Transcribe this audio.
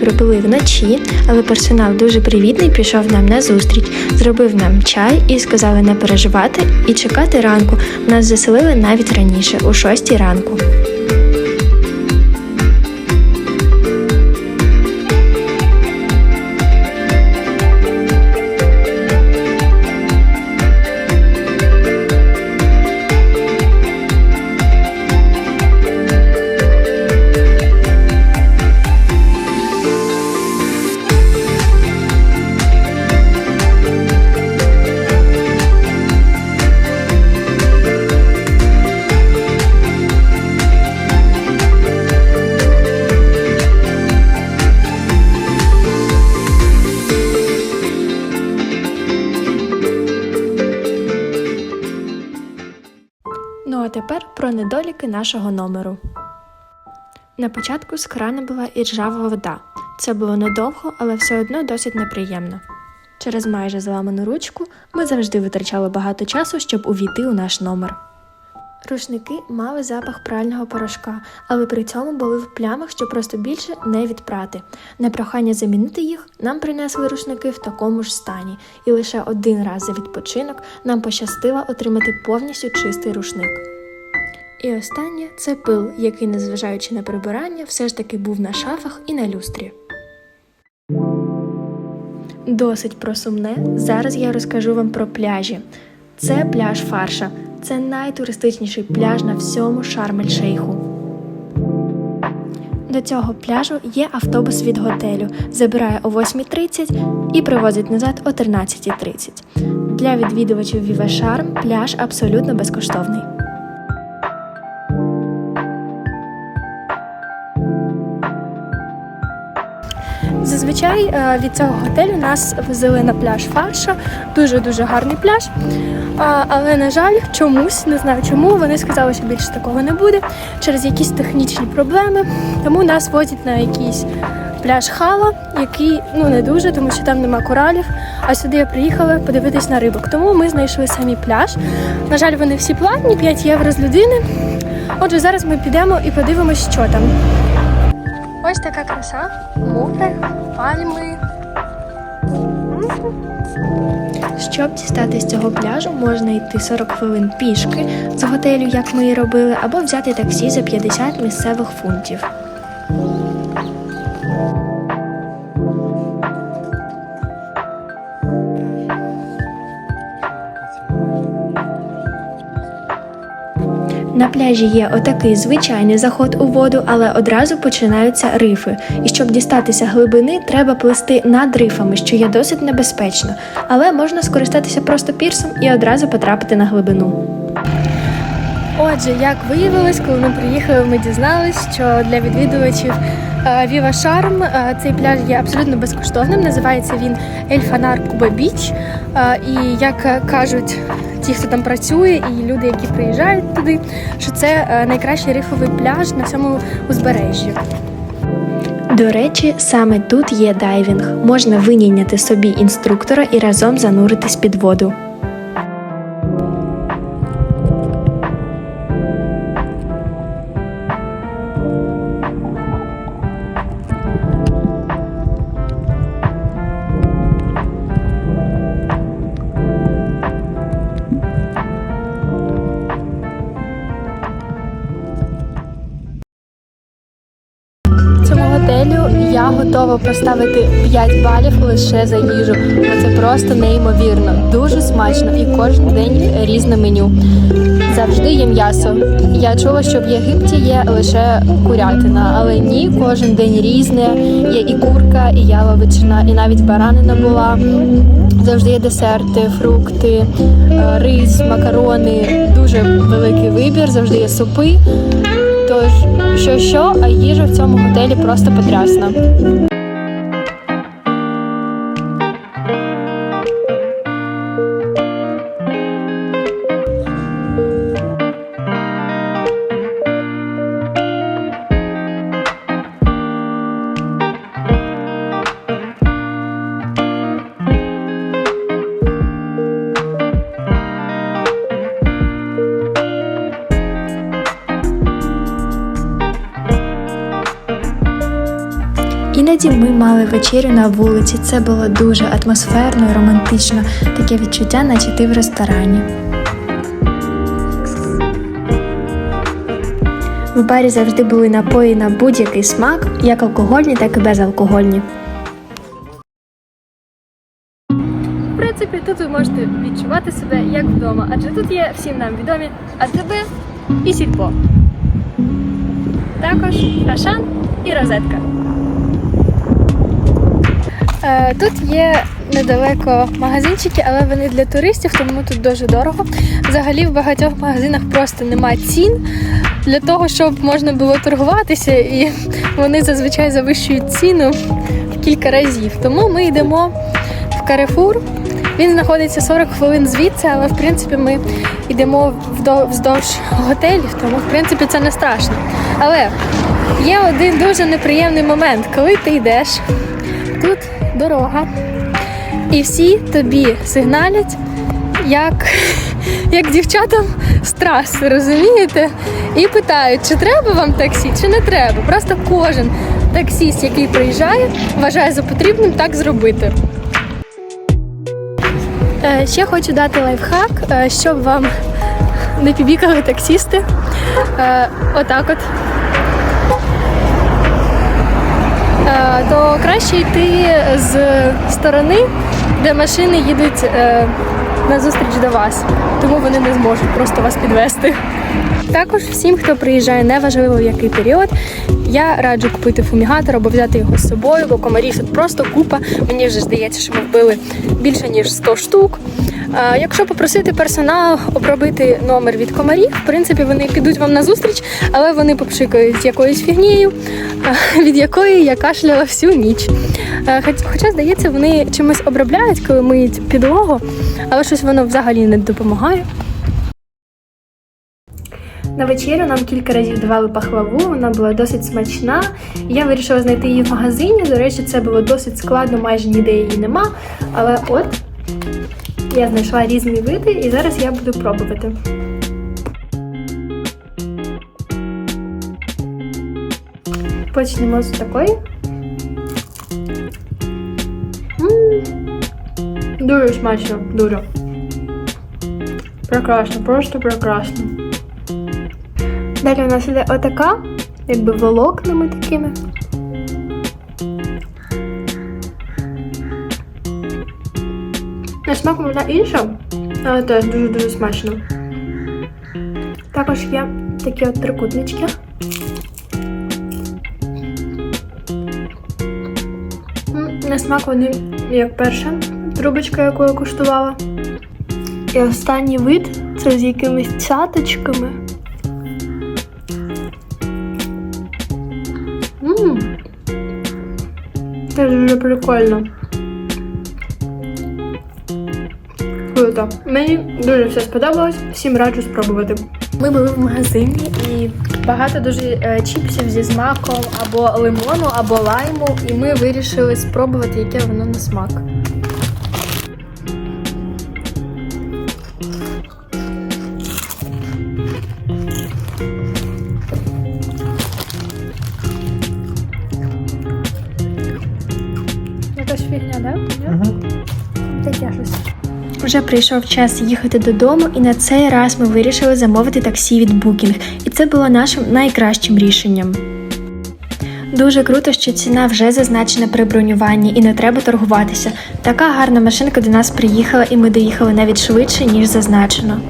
До робили вночі, але персонал дуже привітний пішов нам на зустріч, зробив нам чай і сказали не переживати і чекати ранку. Нас заселили навіть раніше, у 6 ранку. Про недоліки нашого номеру. На початку з крана була іржава вода. Це було недовго, але все одно досить неприємно. Через майже зламану ручку ми завжди витрачали багато часу, щоб увійти у наш номер. Рушники мали запах прального порошка, але при цьому були в плямах, що просто більше не відпрати. На прохання замінити їх нам принесли рушники в такому ж стані, і лише один раз за відпочинок нам пощастило отримати повністю чистий рушник. І останнє це пил, який, незважаючи на прибирання, все ж таки був на шафах і на люстрі. Досить про сумне. Зараз я розкажу вам про пляжі. Це пляж Фарша. Це найтуристичніший пляж на всьому Шарм-ель-Шейху. До цього пляжу є автобус від готелю. Забирає о 8.30 і привозить назад о 13.30. Для відвідувачів Віве Шарм пляж абсолютно безкоштовний. Зазвичай е, від цього готелю нас возили на пляж Фарша, дуже дуже гарний пляж. Але на жаль, чомусь не знаю чому. Вони сказали, що більше такого не буде через якісь технічні проблеми. Тому нас возять на якийсь пляж Хала, який ну не дуже, тому що там нема коралів. А сюди я приїхала подивитись на рибок. Тому ми знайшли самі пляж. На жаль, вони всі платні, 5 євро з людини. Отже, зараз ми підемо і подивимось, що там. Ось така краса, море, пальми. Щоб дістатися з цього пляжу, можна йти 40 хвилин пішки з готелю, як ми і робили, або взяти таксі за 50 місцевих фунтів. На пляжі є отакий звичайний заход у воду, але одразу починаються рифи. І щоб дістатися глибини, треба плисти над рифами, що є досить небезпечно. Але можна скористатися просто пірсом і одразу потрапити на глибину. Отже, як виявилось, коли ми приїхали, ми дізналися, що для відвідувачів Віва Шарм цей пляж є абсолютно безкоштовним. Називається він Ель Фанар Куба Біч. Е, І як кажуть ті, хто там працює, і люди, які приїжджають туди, що це е, найкращий рифовий пляж на всьому узбережжі. До речі, саме тут є дайвінг. Можна винійняти собі інструктора і разом зануритись під воду. Я готова поставити 5 балів лише за їжу. Бо це просто неймовірно, дуже смачно і кожен день різне меню. Завжди є м'ясо. Я чула, що в Єгипті є лише курятина, але ні, кожен день різне. Є і курка, і яловичина, і навіть баранина була. Завжди є десерти, фрукти, е, рис, макарони. Дуже великий вибір, завжди є супи. Тож, що що, а їжа в цьому готелі просто потрясна. Вигляді ми мали вечерю на вулиці. Це було дуже атмосферно романтично. Таке відчуття, наче ти в ресторані. В барі завжди були напої на будь-який смак, як алкогольні, так і безалкогольні. В принципі, тут ви можете відчувати себе як вдома, адже тут є всім нам відомі АТБ і сільпо. Також Ашан і розетка. Е, Тут є недалеко магазинчики, але вони для туристів, тому тут дуже дорого. Взагалі в багатьох магазинах просто нема цін для того, щоб можна було торгуватися, і вони зазвичай завищують ціну в кілька разів. Тому ми йдемо в Carrefour. Він знаходиться 40 хвилин звідси, але в принципі ми йдемо вздовж готелів, тому в принципі це не страшно. Але є один дуже неприємний момент, коли ти йдеш, тут дорога, і всі тобі сигналять, як, як дівчатам з траси, розумієте? І питають, чи треба вам таксі, чи не треба. Просто кожен таксіст, який приїжджає, вважає за потрібним так зробити. Е, Ще хочу дати лайфхак, е, щоб вам не пібікали таксісти. Е, Отак от. То краще йти з сторони, де машини їдуть е, назустріч до вас, тому вони не зможуть просто вас підвести. Також всім, хто приїжджає, неважливо в який період, я раджу купити фумігатор або взяти його з собою, бо комарів тут просто купа. Мені вже здається, що ми вбили більше ніж 100 штук. Якщо попросити персонал обробити номер від комарів, в принципі, вони підуть вам на зустріч, але вони попшикають якоюсь фігнією, від якої я кашляла всю ніч. Хоча, здається, вони чимось обробляють, коли миють підлогу, але щось воно взагалі не допомагає. На вечерю нам кілька разів давали пахлаву, вона була досить смачна. Я вирішила знайти її в магазині. До речі, це було досить складно, майже ніде її нема. Але от я знайшла різні види і зараз я буду пробувати. Почнемо з такої. М, Дуже смачно, дуже. Прекрасно, просто прекрасно. Далі у нас іде отака, якби волокнами такими. На смак вона інша, але теж дуже-дуже смачно. Також є такі от трикутнички. На смак вони як перша трубочка, яку я куштувала. І останній вид це з якимись цяточками. Дуже прикольно. Круто. Мені дуже все сподобалось. Всім раджу спробувати. Ми були в магазині і багато дуже е, чіпсів зі смаком або лимону, або лайму. І ми вирішили спробувати, яке воно на смак. Вже прийшов час їхати додому, і на цей раз ми вирішили замовити таксі від Booking, і це було нашим найкращим рішенням. Дуже круто, що ціна вже зазначена при бронюванні і не треба торгуватися. Така гарна машинка до нас приїхала, і ми доїхали навіть швидше, ніж зазначено.